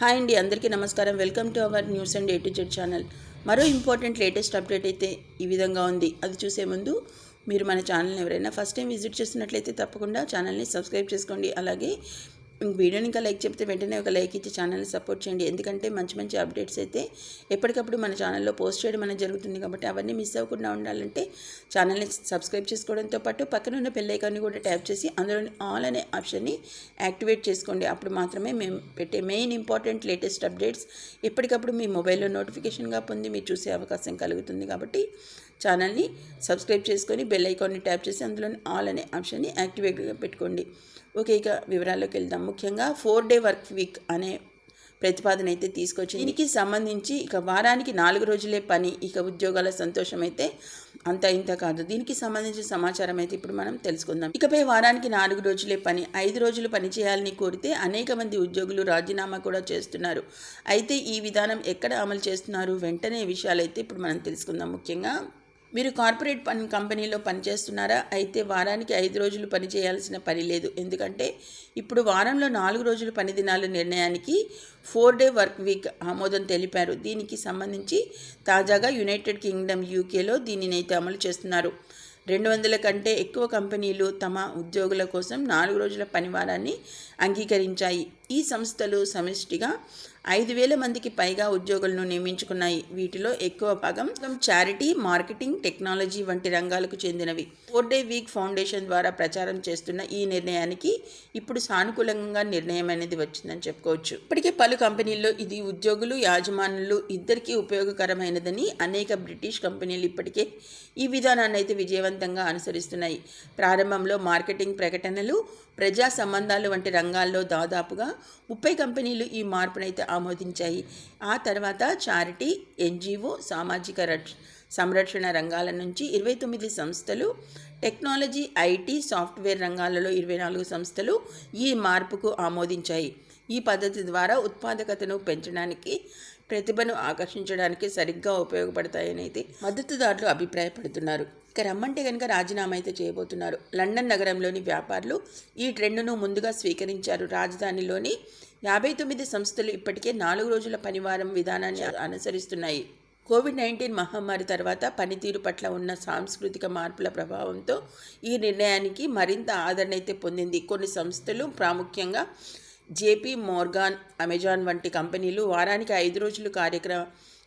Hi అండి అందరికీ నమస్కారం. Welcome to our news and A to Z channel. మరో ఇంపార్టెంట్ లేటెస్ట్ అప్డేట్ అయితే ఈ విధంగా ఉంది. అది చూసే ముందు మీరు మన ఛానల్ని ఎవరైనా ఫస్ట్ టైం విజిట్ చేస్తున్నట్లయితే తప్పకుండా ఛానల్ని సబ్స్క్రైబ్ చేసుకోండి. అలాగే వీడియోని ఇంకా లైక్ చెప్తే వెంటనే ఒక లైక్ ఇచ్చి ఛానల్ని సపోర్ట్ చేయండి. ఎందుకంటే మంచి మంచి అప్డేట్స్ అయితే ఎప్పటికప్పుడు మన ఛానల్లో పోస్ట్ చేయడం అనేది జరుగుతుంది కాబట్టి అవన్నీ మిస్ అవ్వకుండా ఉండాలంటే ఛానల్ని సబ్స్క్రైబ్ చేసుకోవడంతో పాటు పక్కన ఉన్న పెళ్ళైకాన్ని కూడా ట్యాప్ చేసి అందులోని ఆల్ అనే ఆప్షన్ని యాక్టివేట్ చేసుకోండి. అప్పుడు మాత్రమే మేము పెట్టే మెయిన్ ఇంపార్టెంట్ లేటెస్ట్ అప్డేట్స్ ఎప్పటికప్పుడు మీ మొబైల్లో నోటిఫికేషన్గా పొంది మీరు చూసే అవకాశం కలుగుతుంది కాబట్టి ఛానల్ని సబ్స్క్రైబ్ చేసుకొని బెల్ ఐకాన్ని ట్యాప్ చేసి అందులోని ఆల్ అనే ఆప్షన్ని యాక్టివేట్గా పెట్టుకోండి. ఓకే ఇక వివరాల్లోకి వెళ్దాం. ముఖ్యంగా ఫోర్ డే వర్క్ వీక్ అనే ప్రతిపాదన అయితే తీసుకొచ్చి దీనికి సంబంధించి ఇక వారానికి నాలుగు రోజులే పని ఇక ఉద్యోగాల సంతోషం అయితే అంత ఇంత కాదు. దీనికి సంబంధించిన సమాచారం అయితే ఇప్పుడు మనం తెలుసుకుందాం. ఇకపై వారానికి నాలుగు రోజులే పని ఐదు రోజులు పని చేయాలని కోరితే అనేక మంది ఉద్యోగులు రాజీనామా కూడా చేస్తున్నారు. అయితే ఈ విధానం ఎక్కడ అమలు చేస్తున్నారు? వెంటనే విషయాలైతే ఇప్పుడు మనం తెలుసుకుందాం. ముఖ్యంగా మీరు కార్పొరేట్ పని కంపెనీలో పనిచేస్తున్నారా? అయితే వారానికి ఐదు రోజులు పని చేయాల్సిన పని లేదు. ఎందుకంటే ఇప్పుడు వారంలో నాలుగు రోజులు పని దినాల నిర్ణయానికి ఫోర్ డే వర్క్ వీక్ ఆమోదం తెలిపారు. దీనికి సంబంధించి తాజాగా యునైటెడ్ కింగ్డమ్ యూకేలో దీనిని అయితే అమలు చేస్తున్నారు. రెండు వందల కంటే ఎక్కువ కంపెనీలు తమ ఉద్యోగుల కోసం నాలుగు రోజుల పనివారాన్ని అంగీకరించాయి. ఈ సంస్థలు సమిష్టిగా ఐదు వేల మందికి పైగా ఉద్యోగులను నియమించుకున్నాయి. వీటిలో ఎక్కువ భాగం చారిటీ మార్కెటింగ్ టెక్నాలజీ వంటి రంగాలకు చెందినవి. ఫోర్ డే వీక్ ఫౌండేషన్ ద్వారా ప్రచారం చేస్తున్న ఈ నిర్ణయానికి ఇప్పుడు సానుకూలంగా నిర్ణయం అనేది వచ్చిందని చెప్పుకోవచ్చు. ఇప్పటికే పలు కంపెనీల్లో ఇది ఉద్యోగులు యాజమానులు ఇద్దరికీ ఉపయోగకరమైనదని అనేక బ్రిటిష్ కంపెనీలు ఇప్పటికే ఈ విధానాన్ని అయితే విజయవంతంగా అనుసరిస్తున్నాయి. ప్రారంభంలో మార్కెటింగ్ ప్రకటనలు ప్రజా సంబంధాలు వంటి రంగాల్లో దాదాపుగా ముప్పై కంపెనీలు ఈ మార్పునైతే ఆమోదించాయి. ఆ తర్వాత చారిటీ ఎన్జిఓ సామాజిక రక్ష సంరక్షణ రంగాల నుంచి ఇరవై తొమ్మిది సంస్థలు టెక్నాలజీ ఐటీ సాఫ్ట్వేర్ రంగాలలో ఇరవై నాలుగు సంస్థలు ఈ మార్పుకు ఆమోదించాయి. ఈ పద్ధతి ద్వారా ఉత్పాదకతను పెంచడానికి ప్రతిభను ఆకర్షించడానికి సరిగ్గా ఉపయోగపడతాయని అయితే మద్దతుదారులు అభిప్రాయపడుతున్నారు. ఇక రమ్మంటే కనుక రాజీనామా అయితే చేయబోతున్నారు. లండన్ నగరంలోని వ్యాపారులు ఈ ట్రెండ్ను ముందుగా స్వీకరించారు. రాజధానిలోని యాభై తొమ్మిది సంస్థలు ఇప్పటికే నాలుగు రోజుల పనివారం విధానాన్ని అనుసరిస్తున్నాయి. కోవిడ్ నైన్టీన్ మహమ్మారి తర్వాత పనితీరు పట్ల ఉన్న సాంస్కృతిక మార్పుల ప్రభావంతో ఈ నిర్ణయానికి మరింత ఆదరణ అయితే పొందింది. కొన్ని సంస్థలు ప్రాముఖ్యంగా జేపీ మోర్గాన్ అమెజాన్ వంటి కంపెనీలు వారానికి ఐదు రోజులు కార్యక్రమ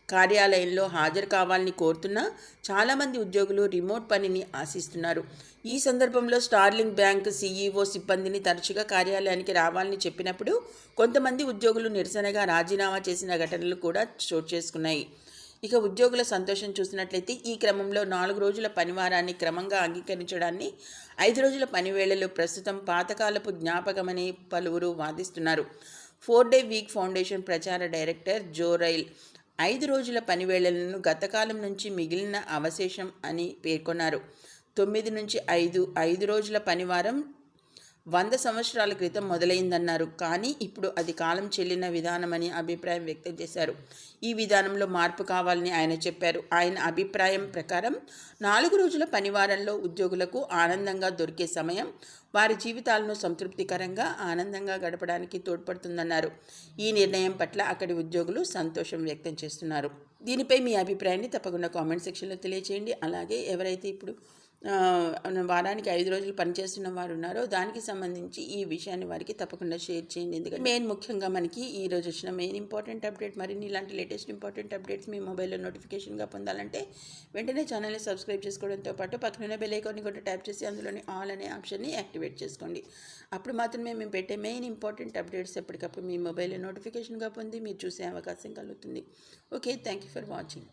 కార్యాలయంలో హాజరు కావాలని కోరుతున్నా చాలామంది ఉద్యోగులు రిమోట్ పనిని ఆశిస్తున్నారు. ఈ సందర్భంలో స్టార్లింగ్ బ్యాంక్ సీఈఓ సిబ్బందిని తరచుగా కార్యాలయానికి రావాలని చెప్పినప్పుడు కొంతమంది ఉద్యోగులు నిరసనగా రాజీనామా చేసిన ఘటనలు కూడా చోటు చేసుకున్నాయి. ఇక ఉద్యోగుల సంతోషం చూసినట్లయితే ఈ క్రమంలో నాలుగు రోజుల పనివారాన్ని క్రమంగా అంగీకరించడాన్ని ఐదు రోజుల పనివేళలు ప్రస్తుతం పాతకాలపు జ్ఞాపకమని పలువురు వాదిస్తున్నారు. ఫోర్ డే వీక్ ఫౌండేషన్ ప్రచార డైరెక్టర్ జోరైల్ ఐదు రోజుల పనివేళలను గతకాలం నుంచి మిగిలిన అవశేషం అని పేర్కొన్నారు. తొమ్మిది నుంచి ఐదు ఐదు రోజుల పనివారం వంద సంవత్సరాల క్రితం మొదలైందన్నారు. కానీ ఇప్పుడు అది కాలం చెల్లిన విధానమని అభిప్రాయం వ్యక్తం చేశారు. ఈ విధానంలో మార్పు కావాలని ఆయన చెప్పారు. ఆయన అభిప్రాయం ప్రకారం నాలుగు రోజుల పనివారంలో ఉద్యోగులకు ఆనందంగా దొరికే సమయం వారి జీవితాలను సంతృప్తికరంగా ఆనందంగా గడపడానికి తోడ్పడుతుందన్నారు. ఈ నిర్ణయం పట్ల అక్కడి ఉద్యోగులు సంతోషం వ్యక్తం చేస్తున్నారు. దీనిపై మీ అభిప్రాయాన్ని తప్పకుండా కామెంట్ సెక్షన్లో తెలియచేయండి. అలాగే ఎవరైతే ఇప్పుడు వారానికి ఐదు రోజులు పనిచేస్తున్న వారు ఉన్నారో. దానికి సంబంధించి ఈ విషయాన్ని వారికి తప్పకుండా షేర్ చేయండి. ఎందుకంటే మెయిన్ ముఖ్యంగా మనకి ఈ రోజు వచ్చిన మెయిన్ ఇంపార్టెంట్ అప్డేట్ మరిన్ని ఇలాంటి లేటెస్ట్ ఇంపార్టెంట్ అప్డేట్స్ మీ మొబైల్లో నోటిఫికేషన్గా పొందాలంటే వెంటనే ఛానల్ని సబ్స్క్రైబ్ చేసుకోవడంతో పాటు పక్కన బెల్ ఐకాన్ని కూడా ట్యాప్ చేసి అందులోని ఆల్ అనే ఆప్షన్ని యాక్టివేట్ చేసుకోండి. అప్పుడు మాత్రమే మేము పెట్టే మెయిన్ ఇంపార్టెంట్ అప్డేట్స్ ఎప్పటికప్పుడు మీ మొబైల్లో నోటిఫికేషన్గా పొంది మీరు చూసే అవకాశం కలుగుతుంది. Okay thank you for watching